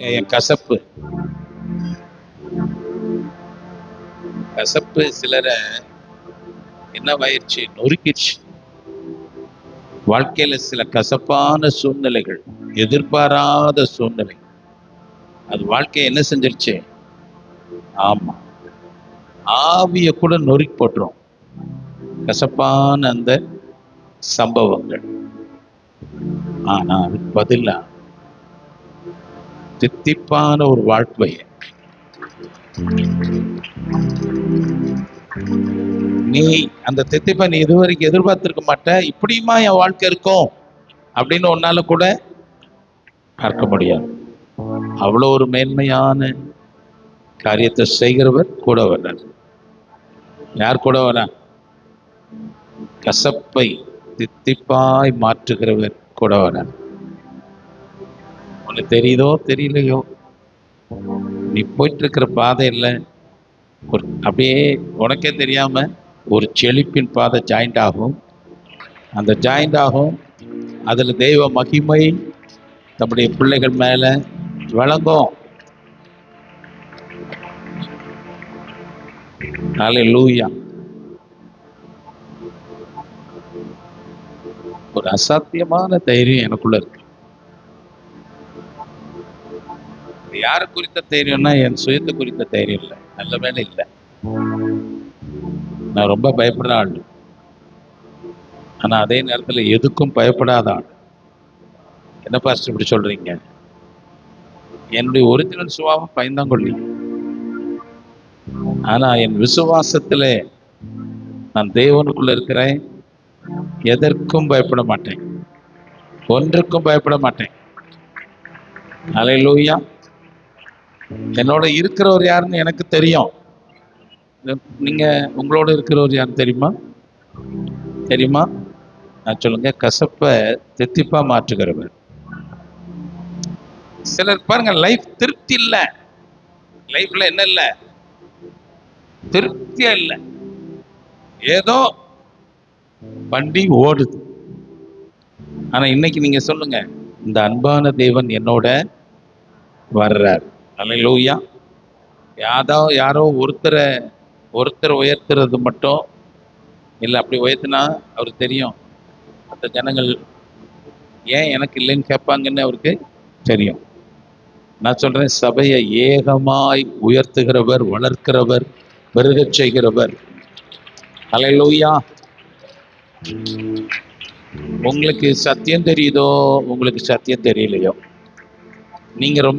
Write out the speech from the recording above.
என் கசப்பு. கசப்பு சிலரை என்னவாயிருச்சு? நொறுக்கிடுச்சு. வாழ்க்கையில சில கசப்பான சூழ்நிலைகள் எதிர்பாராத சூழ்நிலை. அது வாழ்க்கையை என்ன செஞ்சிருச்சு? ஆமா. ஆவிய கூட நொறுக்கி போட்டுரும். கசப்பான அந்த சம்பவங்கள். ஆனா அதுக்கு பதிலா தித்திப்பான ஒரு வாழ்க்கை. நீ அந்த தித்திப்பை நீ இதுவரைக்கும் எதிர்பார்த்திருக்க மாட்ட இப்படியுமா என் வாழ்க்கை இருக்கும்? அப்படின்னு உன்னால கூட பார்க்க முடியாது. அவ்வளோ ஒரு மேன்மையான காரியத்தை செய்கிறவர் கூட வர்றார். யார் கூட வரா? கசப்பை தித்திப்பாய் மாற்றுகிறவர் கூட வரார் உனக்கு தெரியுதோ தெரியலையோ நீ போயிட்டு இருக்கிற பாதையில் ஒரு அப்படியே உனக்கே தெரியாம ஒரு செழிப்பின் பாதை ஜாயிண்ட் ஆகும். அந்த ஜாயிண்ட் ஆகும். அதில் தெய்வ மகிமை தம்முடைய பிள்ளைகள் மேலே வழங்கும் நாளை லூயா ஒரு அசாத்தியமான தைரியம் எனக்குள்ள இருக்கு. யாரை குறித்த தைரியம்னா என் சுயத்தை குறித்த தைரியம் இல்லை. நல்ல வேலை இல்லை. நான் ரொம்ப பயப்படுற ஆள். ஆனா அதே நேரத்துல எதுக்கும் பயப்படாத ஆள். என்ன பாஸ்ட் இப்படி சொல்றீங்க? என்னுடைய ஒரிஜினல் சுபாவம் பயந்தாங்கொள்ளி ஆனா என் விசுவாசத்துல நான் தேவனுக்குள்ள இருக்கிறேன். எதற்கும் பயப்பட மாட்டேன். ஒன்றுக்கும் பயப்பட மாட்டேன். அலையிலூயா என்னோட இருக்கிறவர் யாருன்னு எனக்கு தெரியும். நீங்க உங்களோட இருக்கிறவர் யாருன்னு தெரியுமா? தெரியுமா? நான் சொல்லுங்க கசப்பை தித்திப்பா மாற்றுகிறவர். சிலர் பாருங்க லைஃப் திருப்தி இல்லை. லைஃப்ல என்ன இல்லை? திருப்தியா இல்லை. ஏதோ வண்டி ஓடுது. ஆனா இன்னைக்கு நீங்க சொல்லுங்க இந்த அன்பான தேவன் என்னோட வர்றார். அலையிலூயா. யாதோ யாரோ ஒருத்தரை ஒருத்தர் உயர்த்துறது மட்டும் இல்லை அப்படி உயர்த்தினா அவருக்கு தெரியும். மற்ற ஜனங்கள் ஏன் எனக்கு இல்லைன்னு கேட்பாங்கன்னு அவருக்கு தெரியும். நான் சொல்றேன் சபையை ஏகமாய் உயர்த்துகிறவர் வளர்க்கிறவர் பெருகச் செய்கிறவர். அலையிலூயா. உங்களுக்கு சத்தியம் தெரியுதோ உங்களுக்கு சத்தியம் தெரியலையோ? நீங்க ரொம்ப